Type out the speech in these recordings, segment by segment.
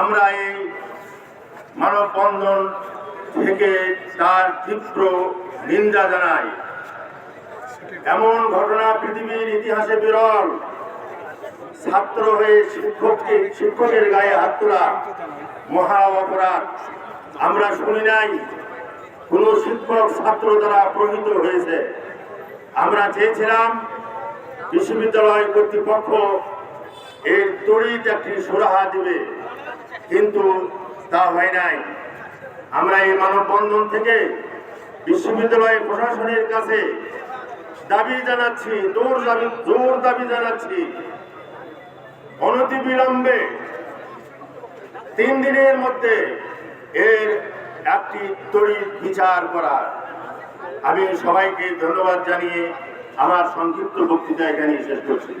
আমরা এই মানববন্ধন থেকে তার তীব্র নিন্দা জানাই। এমন ঘটনা পৃথিবীর ইতিহাসে বিরল। ছাত্র হয়ে শিক্ষককে শিক্ষকের গায়ে হাত তোলা মহা অপরাধ। আমরা শুনি নাই, কোন শিক্ষক ছাত্র দ্বারা প্রহিত হয়েছে। আমরা চেয়েছিলাম বিশ্ববিদ্যালয় কর্তৃপক্ষ এর তড়িৎ একটি সুরাহা দিবে। কিন্তু তা হয় নাই। আমরা এই মানববন্ধন থেকে বিশ্ববিদ্যালয় প্রশাসনের কাছে দাবি জানাচ্ছি, জোর দাবি জোর দাবি জানাচ্ছি। অনতি বিলম্বে তিন দিনের মধ্যে এর একটি তড়িৎ বিচার করার। আমি সবাইকে ধন্যবাদ জানিয়ে আমার সংক্ষিপ্ত বক্তৃতা এখানে শেষ করছি।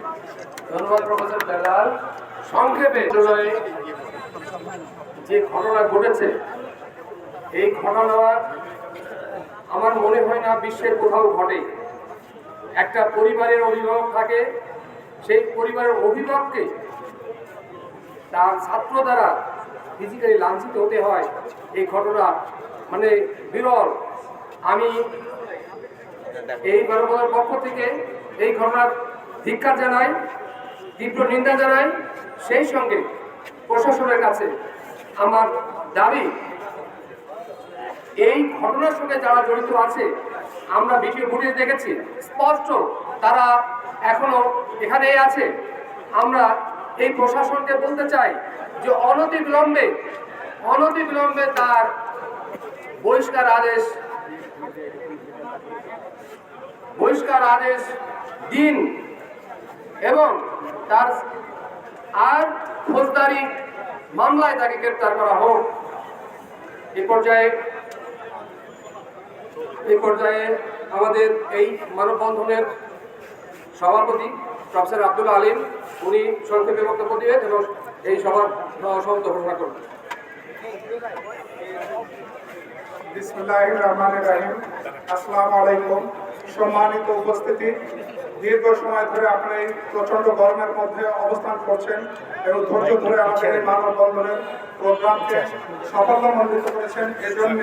ধন্যবাদ, প্রফেসর বেলাল। সংক্ষেপে যে ঘটনা ঘটেছে, এই ঘটনা আমার মনে হয় না বিশ্বের কোথাও ঘটে। একটা পরিবারের অভিভাবক থাকে, সেই পরিবারের অভিভাবককে তার ছাত্র দ্বারা ফিজিক্যালি লাঞ্ছিত হতে হয়। এই ঘটনা মানে বিরল। আমি এই মানবতার পক্ষ থেকে এই ঘটনার ধিক্কার জানাই। তীব্র নিন্দা জানাই, সেই সঙ্গে প্রশাসনের কাছে আমার দাবি, এই ঘটনার সঙ্গে যারা জড়িত আছে, আমরা ভিডিও ফুটেজ দেখেছি, স্পষ্ট তারা এখনও এখানেই আছে। আমরা এই প্রশাসনকে বলতে চাই যে অনতি বিলম্বে অনতি বিলম্বে তার বহিষ্কার আদেশ বহিষ্কার আদেশ দিন এবং তার আর ফৌজদারি মামলায় তাকে গ্রেপ্তার করা হোক। এ পর্যায়ে এই পর্যায়ে আমাদের এই মানববন্ধনের সভাপতি প্রফেসর আব্দুল আলিম, উনি সংক্ষেপে বক্তব্য দিবেন এবং এই সভার সমাপ্ত ঘোষণা করবেন। বিসমুল্লাহির রহমানির রহিম। আসসালামু আলাইকুম। সম্মানিত উপস্থিতি। দীর্ঘ সময় ধরে আপনারা এই প্রচণ্ড গরমের মধ্যে অবস্থান করছেন এবং ধৈর্য ধরে আমাদের এই মানববন্ধনের প্রোগ্রামকে সাফল্যমণ্ডিত করেছেন। এজন্য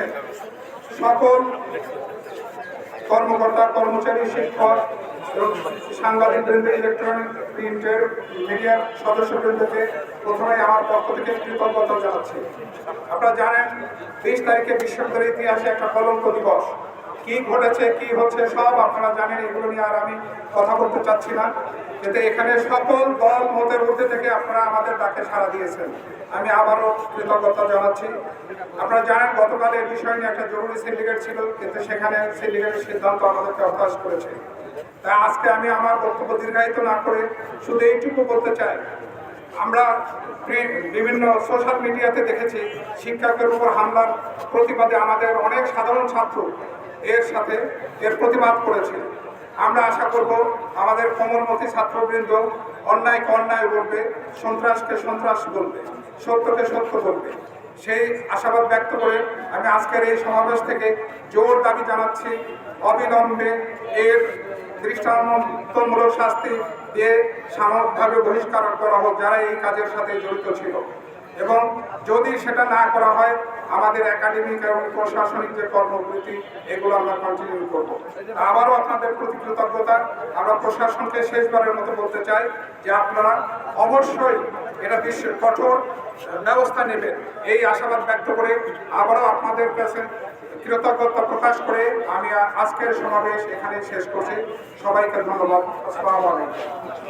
সকল কর্মকর্তা, কর্মচারী, শিক্ষক সাংবাদিক ইলেকট্রনিক প্রিন্টের মিডিয়ার সদস্যবৃন্দকে প্রথমে আমার পক্ষ থেকে কৃতজ্ঞতা জানাচ্ছি। আপনারা জানেন বিশ তারিখে বিশ্ববিদ্যালয়ের ইতিহাসে একটা কলঙ্ক দিবস। কি ঘটেছে, কি হচ্ছে, সব আপনারা জানেন, এগুলো নিয়ে আর আমি কথা বলতে চাচ্ছি না। এতে এখানে সকল দল মতের মধ্যে থেকে আপনারা আমাদের ডাকে সাড়া দিয়েছেন। আমি আবারও কৃতজ্ঞতা জানাচ্ছি। আপনারা জানেন, গতকাল এই বিষয় নিয়ে একটা জরুরি সিন্ডিকেট ছিল, কিন্তু সেখানে সিন্ডিকেটের সিদ্ধান্ত আমাদেরকে হতাশ করেছে। তাই আজকে আমি আমার বক্তব্য দীর্ঘায়িত না করে শুধু এইটুকু বলতে চাই। আমরা বিভিন্ন সোশ্যাল মিডিয়াতে দেখেছি শিক্ষকের উপর হামলার প্রতিবাদে আমাদের অনেক সাধারণ ছাত্র এর সাথে এর প্রতিবাদ করেছে। আমরা আশা করব আমাদের কোমলমতি ছাত্রবৃন্দ অন্যায়কে অন্যায় বলবে, সন্ত্রাসকে সন্ত্রাস বলবে, সত্যকে সত্য বলবে। সেই আশাবাদ ব্যক্ত করে আমি আজকের এই সমাবেশ থেকে জোর দাবি জানাচ্ছি, অবিলম্বে এর দৃষ্টান্তমূলক শাস্তি দিয়ে সাময়িকভাবে বহিষ্কার করা হোক, যারা এই কাজের সাথে জড়িত ছিল। এবং যদি সেটা না করা হয়, আমাদের একাডেমিক এবং প্রশাসনিক যে কর্মবৃত্তি এগুলো আমরা কন্টিনিউ করব। আবারও আপনাদের প্রতি কৃতজ্ঞতা। আমরা প্রশাসনকে শেষবারের মতো বলতে চাই যে আপনারা অবশ্যই এটা বিশ্বের কঠোর ব্যবস্থা নেবেন। এই আশাবাদ ব্যক্ত করে আবারও আপনাদের কাছে কৃতজ্ঞতা প্রকাশ করে আমি আজকের সমাবেশ এখানে শেষ করছি। সবাইকে ধন্যবাদ। আসসালামু আলাইকুম।